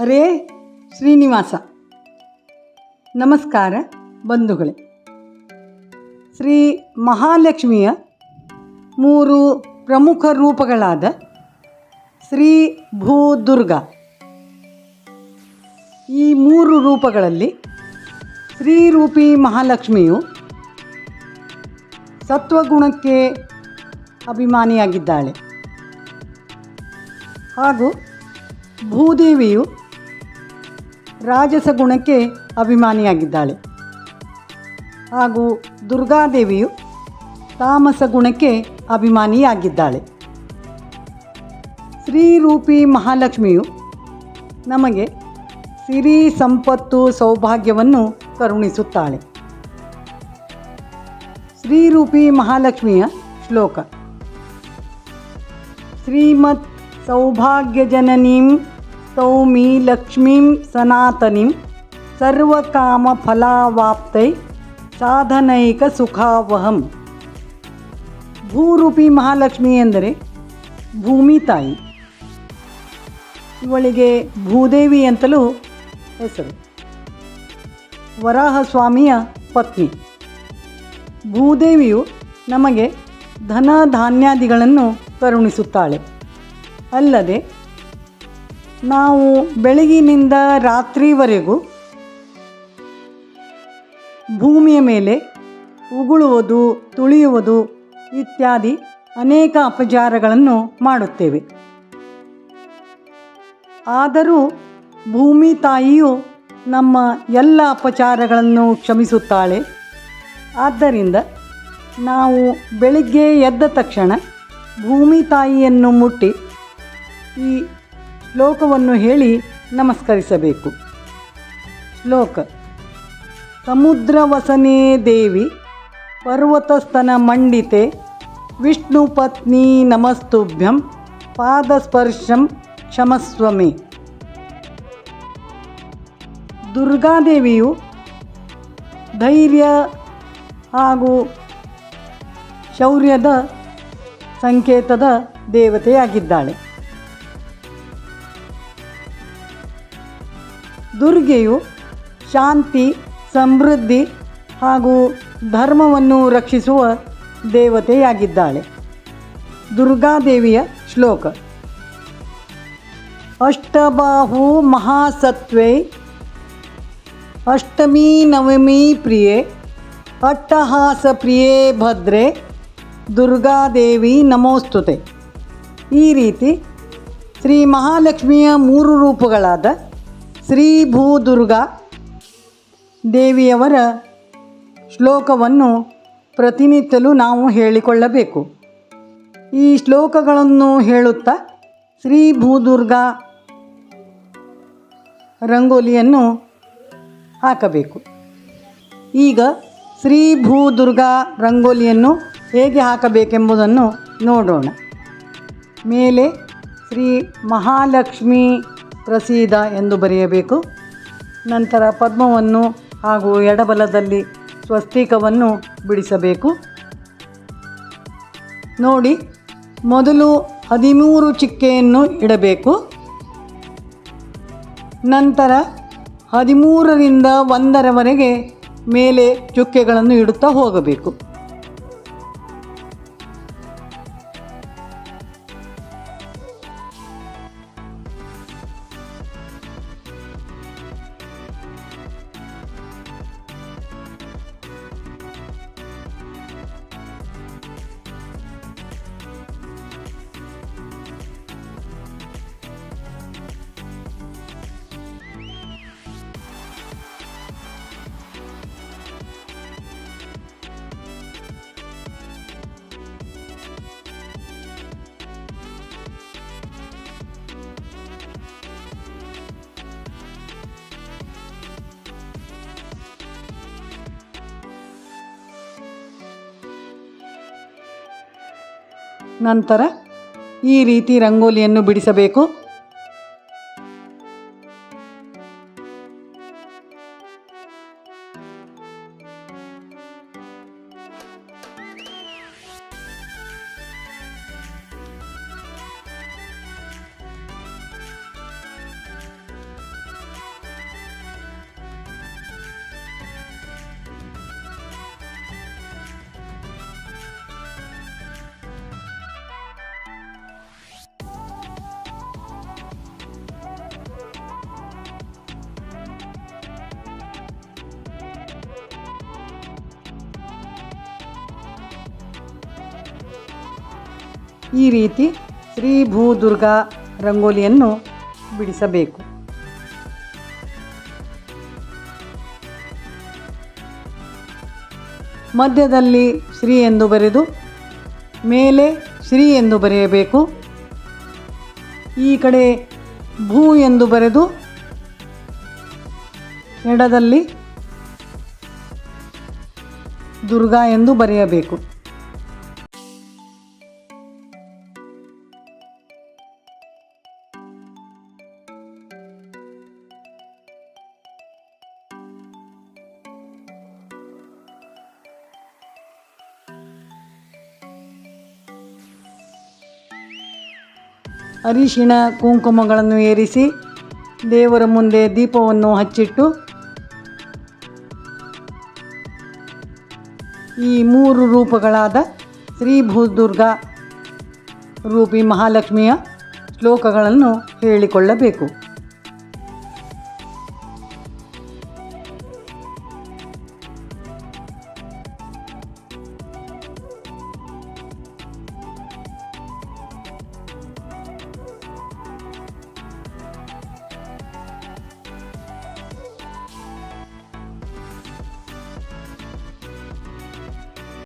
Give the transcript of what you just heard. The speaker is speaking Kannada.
ಹರೇ ಶ್ರೀನಿವಾಸ. ನಮಸ್ಕಾರ ಬಂಧುಗಳೇ. ಶ್ರೀ ಮಹಾಲಕ್ಷ್ಮಿಯ ಮೂರು ಪ್ರಮುಖ ರೂಪಗಳಾದ ಶ್ರೀ ಭೂ ದುರ್ಗಾ ಈ ಮೂರು ರೂಪಗಳಲ್ಲಿ ಶ್ರೀರೂಪಿ ಮಹಾಲಕ್ಷ್ಮಿಯು ಸತ್ವಗುಣಕ್ಕೆ ಅಭಿಮಾನಿಯಾಗಿದ್ದಾಳೆ. ಹಾಗೂ ಭೂದೇವಿಯು ರಾಜಸ ಗುಣಕ್ಕೆ ಅಭಿಮಾನಿಯಾಗಿದ್ದಾಳೆ. ಹಾಗೂ ದುರ್ಗಾದೇವಿಯು ತಾಮಸ ಗುಣಕ್ಕೆ ಅಭಿಮಾನಿಯಾಗಿದ್ದಾಳೆ. ಶ್ರೀರೂಪಿ ಮಹಾಲಕ್ಷ್ಮಿಯು ನಮಗೆ ಸಿರಿ ಸಂಪತ್ತು ಸೌಭಾಗ್ಯವನ್ನು ಕರುಣಿಸುತ್ತಾಳೆ. ಶ್ರೀರೂಪಿ ಮಹಾಲಕ್ಷ್ಮಿಯ ಶ್ಲೋಕ. ಶ್ರೀಮತ್ ಸೌಭಾಗ್ಯಜನನೀಂ ಸ್ತೌಮಿ ಲಕ್ಷ್ಮೀಂ ಸನಾತನಿಂ ಸರ್ವಕಾಮಫಲಾವಾಪ್ತೈ ಸಾಧನೈಕ ಸುಖಾವಹಂ. ಭೂರೂಪಿ ಮಹಾಲಕ್ಷ್ಮಿ ಎಂದರೆ ಭೂಮಿ ತಾಯಿ. ಇವಳಿಗೆ ಭೂದೇವಿ ಅಂತಲೂ ಹೆಸರು. ವರಾಹ ಸ್ವಾಮಿಯ ಪತ್ನಿ. ಭೂದೇವಿಯು ನಮಗೆ ಧನ ಧಾನ್ಯಾದಿಗಳನ್ನು ಕರುಣಿಸುತ್ತಾಳೆ. ಅಲ್ಲದೆ ನಾವು ಬೆಳಗಿನಿಂದ ರಾತ್ರಿವರೆಗೂ ಭೂಮಿಯ ಮೇಲೆ ಉಗುಳುವುದು, ತುಳಿಯುವುದು ಇತ್ಯಾದಿ ಅನೇಕ ಅಪಚಾರಗಳನ್ನು ಮಾಡುತ್ತೇವೆ. ಆದರೂ ಭೂಮಿ ತಾಯಿಯು ನಮ್ಮ ಎಲ್ಲ ಅಪಚಾರಗಳನ್ನು ಕ್ಷಮಿಸುತ್ತಾಳೆ. ಆದ್ದರಿಂದ ನಾವು ಬೆಳಿಗ್ಗೆ ಎದ್ದ ತಕ್ಷಣ ಭೂಮಿ ತಾಯಿಯನ್ನು ಮುಟ್ಟಿ ಈ ಶ್ಲೋಕವನ್ನು ಹೇಳಿ ನಮಸ್ಕರಿಸಬೇಕು. ಶ್ಲೋಕ, ಸಮುದ್ರವಸನೇ ದೇವಿ ಪರ್ವತಸ್ತನ ಮಂಡಿತೆ, ವಿಷ್ಣು ಪತ್ನಿ ನಮಸ್ತುಭ್ಯಂ, ಪಾದಸ್ಪರ್ಶಂ ಕ್ಷಮಸ್ವಮೆ. ದುರ್ಗಾದೇವಿಯು ಧೈರ್ಯ ಹಾಗೂ ಶೌರ್ಯದ ಸಂಕೇತದ ದೇವತೆಯಾಗಿದ್ದಾಳೆ. ದುರ್ಗೆಯು ಶಾಂತಿ, ಸಮೃದ್ಧಿ ಹಾಗೂ ಧರ್ಮವನ್ನು ರಕ್ಷಿಸುವ ದೇವತೆಯಾಗಿದ್ದಾಳೆ. ದುರ್ಗಾದೇವಿಯ ಶ್ಲೋಕ. ಅಷ್ಟಬಾಹು ಮಹಾಸತ್ವೇ, ಅಷ್ಟಮಿ ನವಮಿ ಪ್ರಿಯೆ, ಅಟ್ಟಹಾಸ ಪ್ರಿಯೇ ಭದ್ರೆ, ದುರ್ಗಾದೇವಿ ನಮೋಸ್ತುತೆ. ಈ ರೀತಿ ಶ್ರೀ ಮಹಾಲಕ್ಷ್ಮಿಯ ಮೂರು ರೂಪಗಳಾದ ಶ್ರೀ ಭೂದುರ್ಗಾ ದೇವಿಯವರ ಶ್ಲೋಕವನ್ನು ಪ್ರತಿನಿತ್ಯಲೂ ನಾವು ಹೇಳಿಕೊಳ್ಳಬೇಕು. ಈ ಶ್ಲೋಕಗಳನ್ನು ಹೇಳುತ್ತಾ ಶ್ರೀ ಭೂದುರ್ಗಾ ರಂಗೋಲಿಯನ್ನು ಹಾಕಬೇಕು. ಈಗ ಶ್ರೀ ಭೂದುರ್ಗಾ ರಂಗೋಲಿಯನ್ನು ಹೇಗೆ ಹಾಕಬೇಕೆಂಬುದನ್ನು ನೋಡೋಣ. ಮೇಲೆ ಶ್ರೀ ಮಹಾಲಕ್ಷ್ಮಿ ಪ್ರಸೀದ ಎಂದು ಬರೆಯಬೇಕು. ನಂತರ ಪದ್ಮವನ್ನು ಹಾಗೂ ಎಡಬಲದಲ್ಲಿ ಸ್ವಸ್ತಿಕವನ್ನು ಬಿಡಿಸಬೇಕು. ನೋಡಿ, ಮೊದಲು ಹದಿಮೂರು ಚಿಕ್ಕೆಯನ್ನು ಇಡಬೇಕು. ನಂತರ ಹದಿಮೂರರಿಂದ ಒಂದರವರೆಗೆ ಮೇಲೆ ಚುಕ್ಕೆಗಳನ್ನು ಇಡುತ್ತಾ ಹೋಗಬೇಕು. ನಂತರ ಈ ರೀತಿ ರಂಗೋಲಿಯನ್ನು ಬಿಡಿಸಬೇಕು. ಈ ರೀತಿ ಶ್ರೀ ಭೂ ದುರ್ಗಾ ರಂಗೋಲಿಯನ್ನು ಬಿಡಿಸಬೇಕು. ಮಧ್ಯದಲ್ಲಿ ಶ್ರೀ ಎಂದು ಬರೆದು, ಮೇಲೆ ಶ್ರೀ ಎಂದು ಬರೆಯಬೇಕು. ಈ ಕಡೆ ಭೂ ಎಂದು ಬರೆದು, ಎಡದಲ್ಲಿ ದುರ್ಗಾ ಎಂದು ಬರೆಯಬೇಕು. ಅರಿಶಿಣ ಕುಂಕುಮಗಳನ್ನು ಏರಿಸಿ ದೇವರ ಮುಂದೆ ದೀಪವನ್ನು ಹಚ್ಚಿಟ್ಟು ಈ ಮೂರು ರೂಪಗಳಾದ ಶ್ರೀ ಭೂದುರ್ಗ ರೂಪಿ ಮಹಾಲಕ್ಷ್ಮಿಯ ಶ್ಲೋಕಗಳನ್ನು ಹೇಳಿಕೊಳ್ಳಬೇಕು.